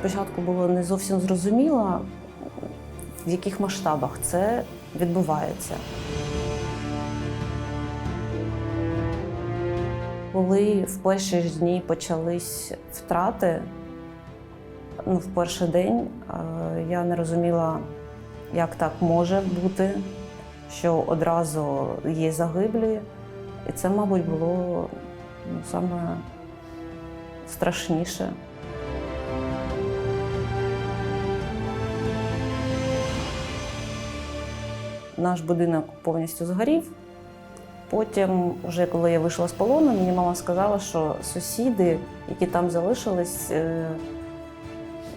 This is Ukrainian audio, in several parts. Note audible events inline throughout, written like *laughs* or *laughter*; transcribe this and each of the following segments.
спочатку було не зовсім зрозуміло, в яких масштабах це відбувається. Коли в перші ж дні почались втрати, ну, в перший день е, я не розуміла, як так може бути, що одразу є загиблі. І це, мабуть, було ну, саме страшніше. Наш будинок повністю згорів. Потім, вже коли я вийшла з полону, мені мама сказала, що сусіди, які там залишились, е,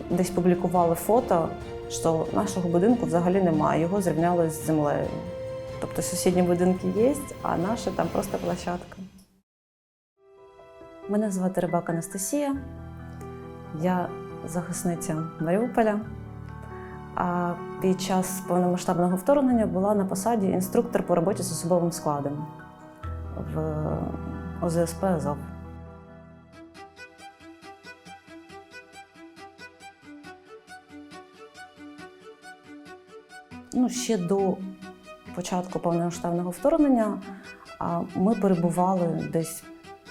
десь публікували фото, що нашого будинку взагалі немає, його зрівняли з землею. Тобто сусідні будинки є, а наша там просто площадка. Мене звати Рибак Анастасія. Я захисниця Маріуполя. А під час повномасштабного вторгнення була на посаді інструктор по роботі з особовим складом в ОЗСП Азов. Ну, ще до початку повномасштабного вторгнення ми перебували десь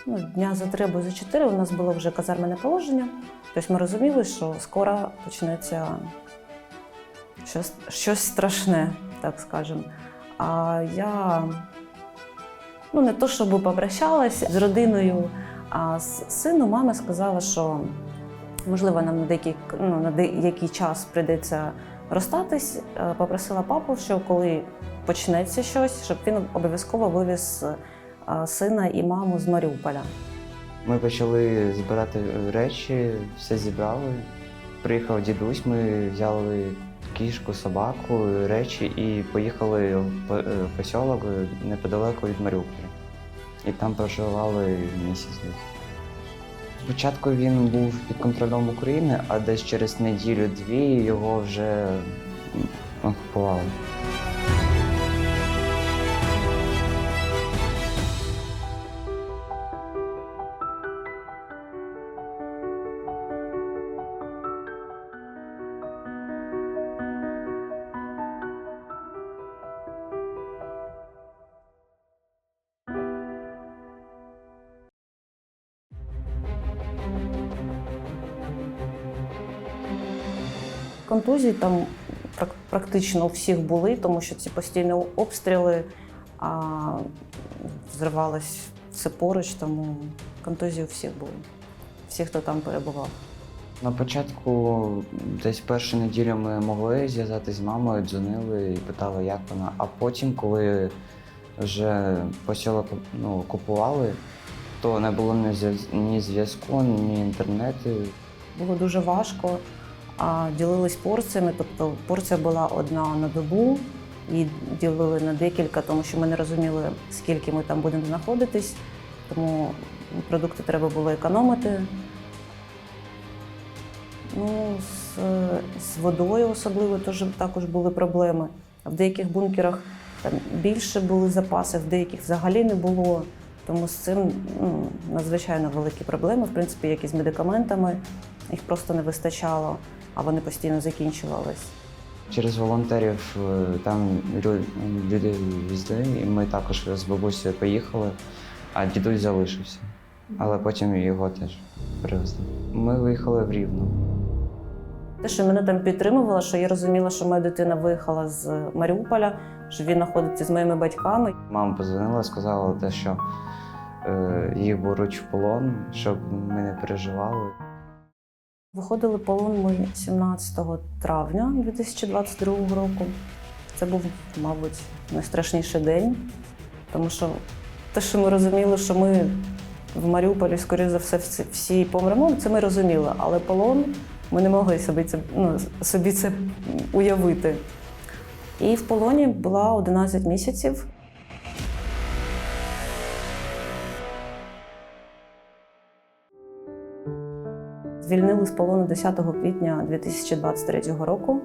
ну, дня за три або за чотири. У нас було вже казармене положення. Тобто ми розуміли, що скоро почнеться щось, щось страшне, так скажемо. А я ну, не то, щоб попрощалась з родиною, а з сину мама сказала, що можливо нам на деякий, ну, на деякий час прийдеться розстатись. Е, Попросила папу, що коли почнеться щось, щоб він обов'язково вивіз е, сина і маму з Маріуполя. Ми почали збирати речі, все зібрали. Приїхав дідусь, ми взяли кішку, собаку, речі і поїхали в е, посілок неподалеку від Маріуполя. І там проживали місяць десь. Спочатку він був під контролем України, а десь через неділю-дві його вже окупували. Контузії там практично у всіх були, тому що ці постійні обстріли, а взривалось все поруч, тому контузії у всіх були. Всі, хто там перебував. На початку, десь першу неділю ми могли зв'язатися з мамою, дзвонили і питали, як вона. А потім, коли вже посілок ну, купували, то не було ні зв'яз- ні зв'язку, ні інтернету. Було дуже важко, ділились порціями. Тобто порція була одна на добу, і ділили на декілька, тому що ми не розуміли, скільки ми там будемо знаходитись. Тому продукти треба було економити. Ну, з, з водою особливо теж також були проблеми. В деяких бункерах там більше були запаси, в деяких взагалі не було. Тому з цим ну, надзвичайно великі проблеми, в принципі, як і з медикаментами. Їх просто не вистачало, а вони постійно закінчувались. Через волонтерів е, там люди везли, і ми також з бабусею поїхали, а дідусь залишився. Але потім його теж привезли. Ми виїхали в Рівну. Те, що мене там підтримувало, що я розуміла, що моя дитина виїхала з Маріуполя, що він знаходиться з моїми батьками. Мама позвонила, сказала те, що е, їх беруть в полон, щоб ми не переживали. Виходили полон ми 17 травня 2022 року. Це був, мабуть, найстрашніший день, тому що те, що ми розуміли, що ми в Маріуполі, скоріше за все, всі помремо, це ми розуміли. Але полон ми не могли собі це, ну, собі це уявити. І в полоні була 11 місяців. Звільнили з полону 10 квітня 2023 року.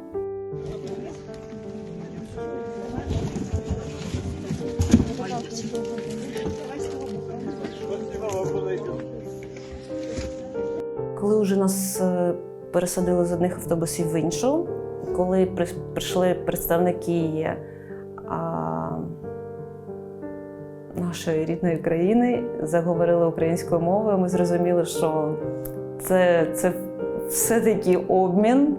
Коли вже нас е, пересадили з одних автобусів в іншу. Коли прийшли представники а, нашої рідної країни, заговорили українською мовою, ми зрозуміли, що це, це все-таки обмін.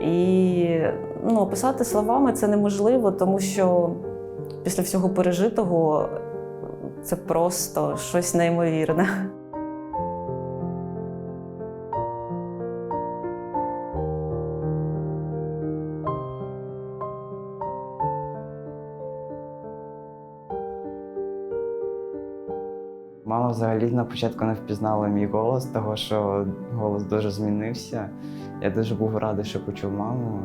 І ну, описати словами це неможливо, тому що після всього пережитого це просто щось неймовірне. Взагалі на початку не впізнала мій голос, того що голос дуже змінився. Я дуже був радий, що почув маму.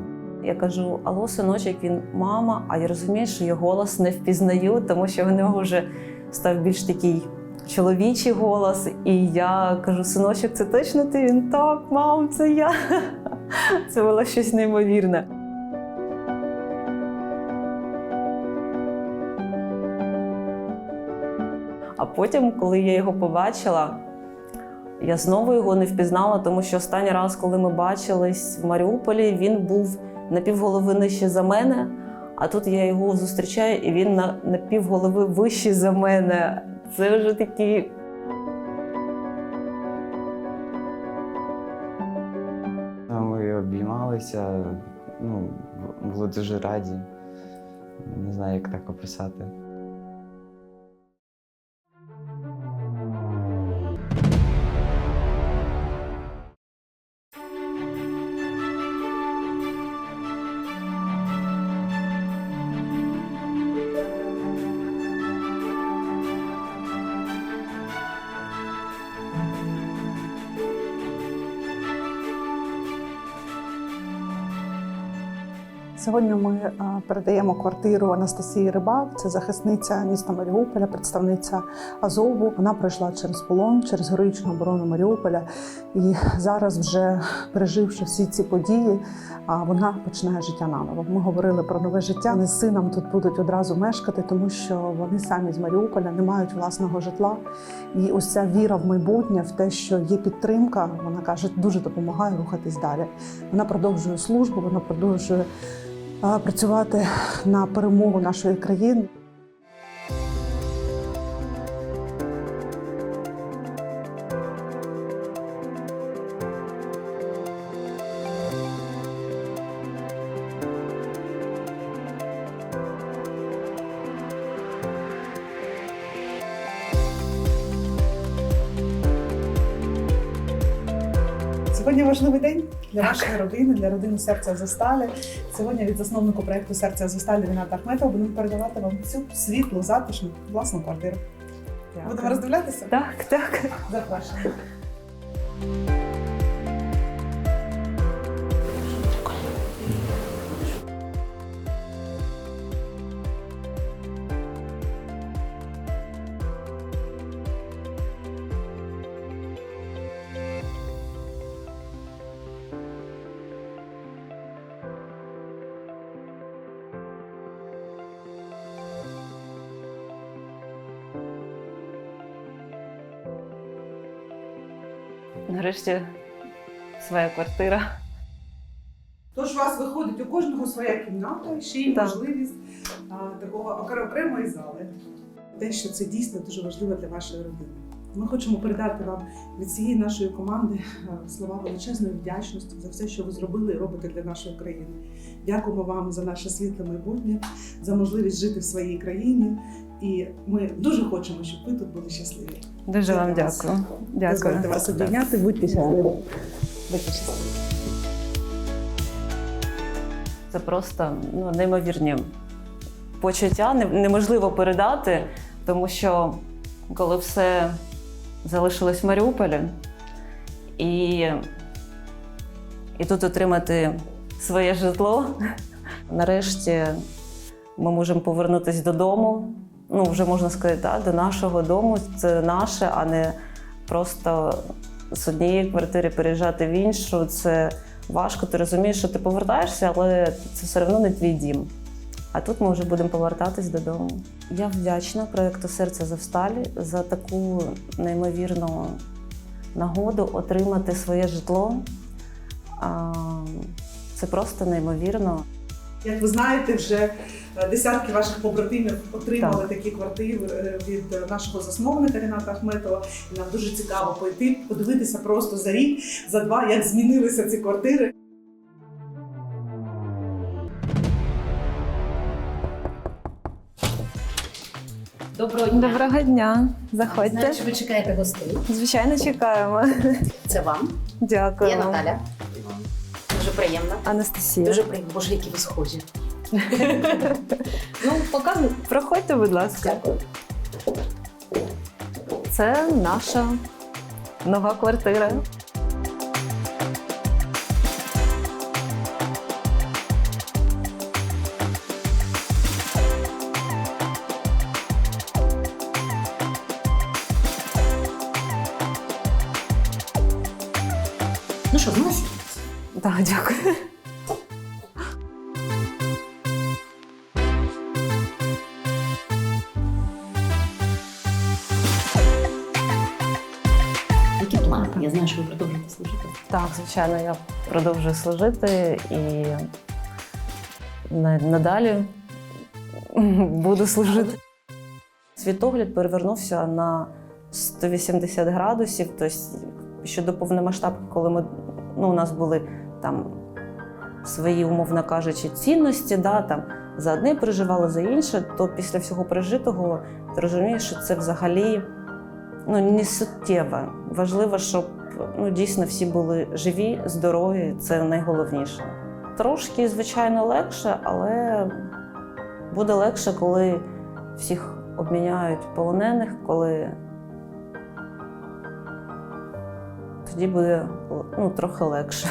Я кажу: Алло, синочок, він мама, а я розумію, що його голос не впізнаю, тому що в нього вже став більш такий чоловічий голос. І я кажу: синочок, це точно ти? Він так, мам, це я. *laughs* Це було щось неймовірне. А потім, коли я його побачила, я знову його не впізнала, тому що останній раз, коли ми бачились в Маріуполі, він був на півголови нижче за мене. А тут я його зустрічаю, і він на, на півголови вищий за мене. Це вже такі. Ми обіймалися, ну, були дуже раді. Не знаю, як так описати. Сьогодні ми передаємо квартиру Анастасії Рибак, це захисниця міста Маріуполя, представниця Азову. Вона пройшла через полон, через героїчну оборону Маріуполя. І зараз, вже переживши всі ці події, вона починає життя наново. Ми говорили про нове життя. Вони з сином тут будуть одразу мешкати, тому що вони самі з Маріуполя не мають власного житла. І ось ця віра в майбутнє, в те, що є підтримка, вона каже, дуже допомагає рухатись далі. Вона продовжує службу, вона продовжує працювати на перемогу нашої країни. Сьогодні важливий день для вашої родини, для родини серця Зосталі. Сьогодні від засновнику проекту Серця Зосталі Ріната Ахметова будемо передавати вам цю світлу, затишну власну квартиру. Будемо роздивлятися? Так, так. Запрошуємо. Нарешті своя квартира. Тож у вас виходить у кожного своя кімната, ще й можливість а, такого окремої зали. Те, що це дійсно дуже важливо для вашої родини. Ми хочемо передати вам від всієї нашої команди слова величезної вдячності за все, що ви зробили і робите для нашої країни. Дякуємо вам за наше світле майбутнє, за можливість жити в своїй країні. І ми дуже хочемо, щоб ви тут були щасливі. Дуже Це вам дякую. Дякую. Дозвольте вас обійняти, будьте щасливі. Будьте щасливі. Це просто ну, неймовірні почуття, неможливо передати, тому що коли все залишилось в Маріуполі, і, і тут отримати своє житло, *laughs* нарешті ми можемо повернутися додому. Ну, вже можна сказати, так, до нашого дому. Це наше, а не просто з однієї квартири переїжджати в іншу. Це важко, ти розумієш, що ти повертаєшся, але це все одно не твій дім. А тут ми вже будемо повертатись додому. Я вдячна проєкту Серце Завсталі за таку неймовірну нагоду отримати своє житло, Це просто неймовірно. Як ви знаєте, вже е, десятки ваших побратимів отримали Так. такі квартири е, від е, нашого засновника Ріната Ахметова. І нам дуже цікаво пойти, подивитися просто за рік, за два, як змінилися ці квартири. Доброго дня. Доброго дня. Знаю, що ви чекаєте гостей. Звичайно, чекаємо. Це вам. Дякую. Я Наталя. Дуже приємно. Анастасія. Дуже приємно. Боже, які ви схожі. *laughs* ну, показуй. Проходьте, будь ласка. Дякую. Це наша нова квартира. Ну що, зносить? Так, дякую. Які плани? Я знаю, що ви продовжуєте служити. Так, звичайно, я продовжую служити і на- надалі буду служити. Світогляд перевернувся на 180 градусів. Тобто, ще до повномасштабки, коли ми, ну, у нас були там свої, умовно кажучи, цінності, да, там, за одне переживали, за інше, то після всього пережитого ти розумієш, що це взагалі ну, не суттєво. Важливо, щоб ну, дійсно всі були живі, здорові, це найголовніше. Трошки, звичайно, легше, але буде легше, коли всіх обміняють полонених, коли тоді буде ну, трохи легше.